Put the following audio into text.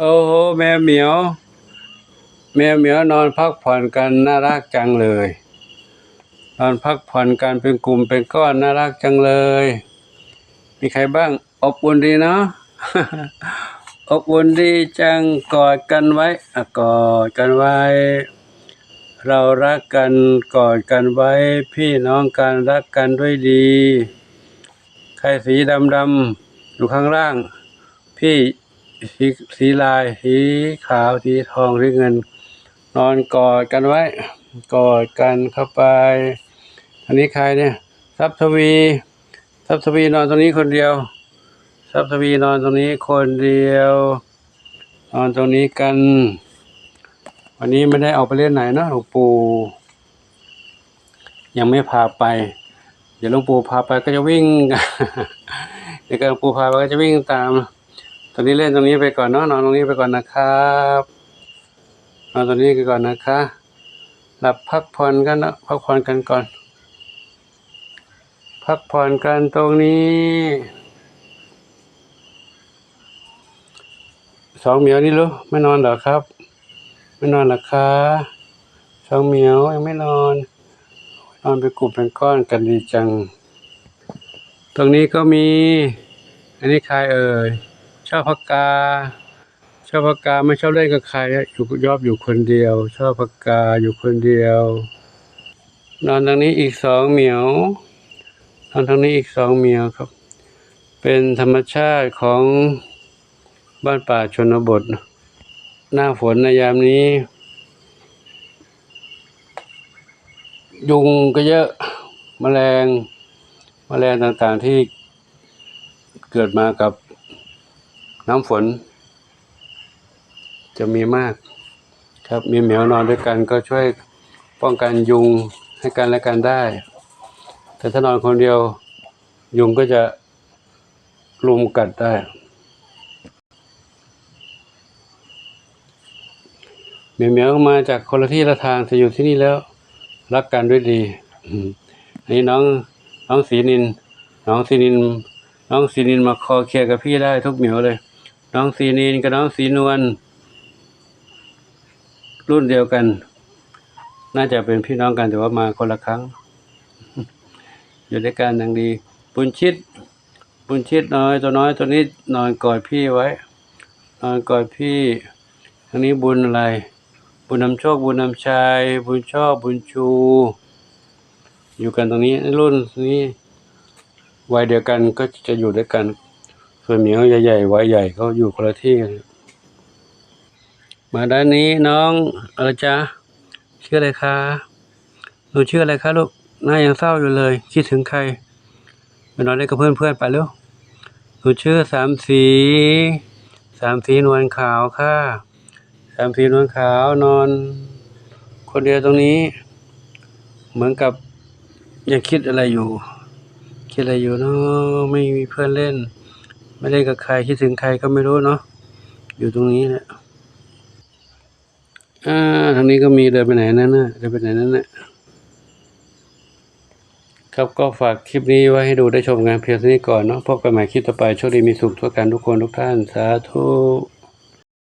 โอ้โหแมวเหมียว แมวเหมียวนอนพักผ่อนกันน่ารักจังเลย นอนพักผ่อนกันเป็นกลุ่มเป็นก้อนน่ารักจังเลย มีใครบ้างอบอุ่นดีเนาะอบอุ่นดีจังกอดกันไว้อกอดกันไว้ เรารักกันกอดกันไว้ พี่น้องกันรักกันด้วยดี ใครสีดำดำอยู่ข้างล่าง พี่ สีสีลาย สีขาว สีทองสีเงิน นอนกอดกันไว้ กอดกันเข้าไป อันนี้ใครเนี่ย ทรัพย์ทวี ทรัพย์ทวีนอนตรงนี้คนเดียว ทรัพย์ทวีนอนตรงนี้คนเดียว นอนตรงนี้กัน วันนี้ไม่ได้ออกไปเล่นไหนเนอะหลวงปู่ ยังไม่พาไป เดี๋ยวหลวงปู่พาไปก็จะวิ่งเดี๋ยวหลวงปู่พาไปก็จะวิ่งตาม อนนี้เล่นตรงนี้ไปก่อนเนาะนอนตรงนี้ไปก่อนนะครับนอนตรงนี้ไปก่อนนะคะ หลับพักผ่อนกันนะพักผ่อนกันก่อน พักผ่อนกันตรงนี้สองเหมียวนี่รู้ไม่นอนเหรอครับ ไม่นอนหรอคะสองเหมียวยังไม่นอน นอนเป็นกลุ่มเป็นก้อนกันดีจัง ตรงนี้ก็มี อันนี้ใครเอ่ย ชอบพักกา ชอบพักกาไม่ชอบเล่นกับใครอยู่ยอบอยู่คนเดียว ชอบพักกาอยู่คนเดียว นอนทางนี้อีกสองเหมียวนอนทางนี้อีกสองเหมียวครับ เป็นธรรมชาติของบ้านป่าชนบท หน้าฝนในยามนี้ ยุงก็เยอะแมลงแมลงต่างๆที่เกิดมากับ น้ำฝน จะมีมาก ครับมีเหมียวนอนด้วยกันก็ช่วยป้องกันยุงให้กันและกันได้ แต่ถ้านอนคนเดียว ยุงก็จะลุมกัดได้ เหมียวเหมียวมาจากคนละที่ละทางแต่อยู่ที่นี่แล้ว รักกันด้วยดีอืมอันนี้น้องน้องสีนิน น้องสีนิน น้องสีนินมาคอเคลียร์กับพี่ได้ทุกเหมียวเลย น้องสีนินกับน้องสีนวลรุ่นเดียวกัน น่าจะเป็นพี่น้องกันแต่ว่ามาคนละครั้ง อยู่ด้วยกันอย่างดีบุญชิดบุญชิดน้อยตัวน้อยตัวนี้นอนกอดพี่ไว้ นอนกอดพี่ทางนี้บุญอะไร บุญนำโชคบุญนำชัยบุญชอบบุญชู อยู่กันตรงนี้รุ่นนี้วัยเดียวกันก็จะอยู่ด้วยกัน ส่วนเหมียวใหญ่ๆวัยใหญ่เขาอยู่คนละที่กันมาด้านนี้น้องอะไรจ๊ะชื่ออะไรคะหนูชื่ออะไรคะลูกหน้ายังเศร้าอยู่เลย คิดถึงใครไปนอนเล่นกับเพื่อนๆไปเร็วหนูชื่อสามสี สามสีนวลขาวค่ะ สามสีนวลขาวนอน คนเดียวตรงนี้ เหมือนกับยังคิดอะไรอยู่ คิดอะไรอยู่เนาะไม่มีเพื่อนเล่น ไม่ได้กับใครคิดถึงใครก็ไม่รู้เนาะอยู่ตรงนี้แหละอ่าทางนี้ก็มีเดินไปไหนนั่นน่ะเดินไปไหนนั่นน่ะครับก็ฝากคลิปนี้ไว้ให้ดูได้ชมงานเพียงเท่านี้ก่อนเนาะพบกันใหม่คลิปต่อไปโชคดีมีสุขทั่วกันทุกคนทุกท่านสาธุ